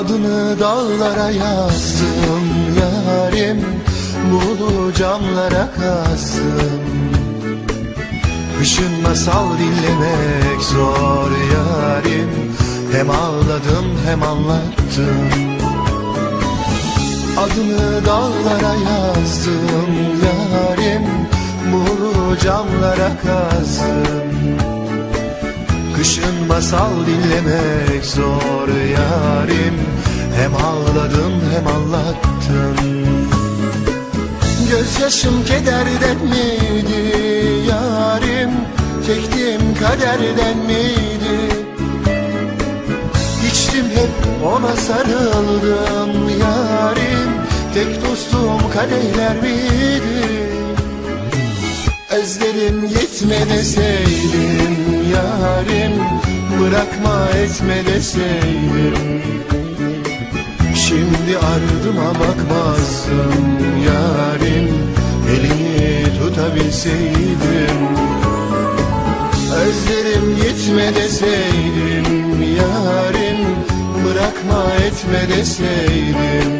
Adını dağlara yazdım. Yarim Bulu camlara kazdım Kışın masal dinlemek zor yarim. Hem ağladım hem anlattım. Adını dağlara yazdım. Yarim Bulu camlara kazdım Kışın masal dinlemek zor yarim. Hem ağladım hem anlattım Gözyaşım kederden miydi yarim? Çektiğim kaderden miydi? İçtim hep ona sarıldım yarim. Tek dostum kadehler miydi Özlerim yetme deseydim yarim Bırakma etme deseydim. Şimdi ardıma bakmazdım yarim Elini tutabilseydim. Özlerim yetme deseydim yarim Bırakma etme deseydim